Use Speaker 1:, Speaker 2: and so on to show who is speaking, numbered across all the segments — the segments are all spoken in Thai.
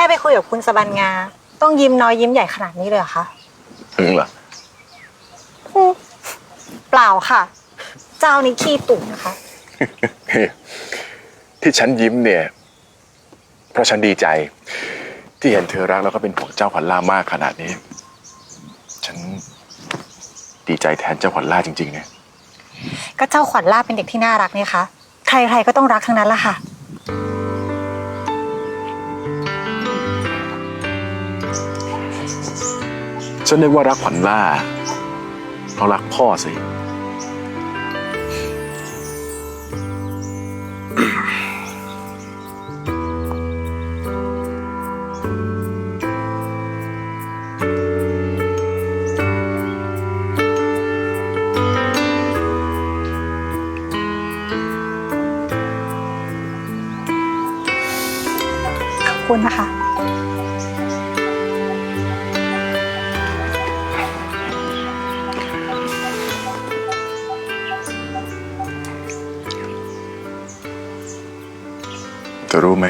Speaker 1: ค่ไปคุยกับคุณสบันงา ต้องยิ้มน้อยยิ้มใหญ่ขนาดนี้เลยเหรอคะ
Speaker 2: ถึงเหรอ
Speaker 1: อืมเปล่าค่ะ เจ้านี่ขี้ตุ่มนะคะ
Speaker 2: ที่ฉันยิ้มเนี่ย เพราะฉันดีใจ ที่เห็นเธอรักแล้วก็เป็นห่วงเจ้าขวัญล่ามากขนาดนี้ ฉันดีใจแทนเจ้าขวัญล่าจริงๆนะ
Speaker 1: ก็เจ้าขวัญล่าเป็นเด็กที่น่ารักนี่คะ ใครๆก็ต้องรักทั้งนั้นละค่ะ
Speaker 2: ฉันนึกว่ารักขวัญล่าเพราะรักพ่อสิ
Speaker 1: ขอบคุณนะคะ
Speaker 2: เธอรู้ไหม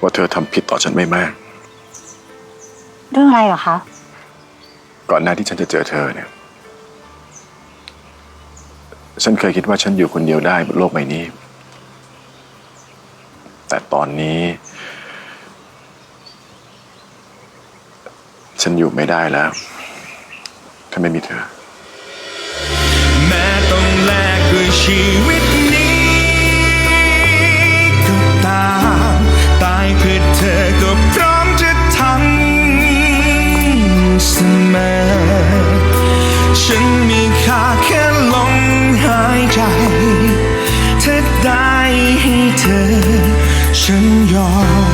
Speaker 2: ว่าเธอทำผิดต่อฉันไม่มาก
Speaker 1: เรื่องอะไรเหรอคะ
Speaker 2: ก่อนหน้าที่ฉันจะเจอเธอเนี่ย ฉันเคยคิดว่าฉันอยู่คนเดียวได้บนโลกใบนี้ แต่ตอนนี้ ฉันอยู่ไม่ได้แล้ว ถ้าไม่มีเธอ
Speaker 3: แม้ต้องแลกด้วยชีวิต ฉันมีค่าแค่ลมหายใจ ถ้าได้ให้เธอ ฉันยอม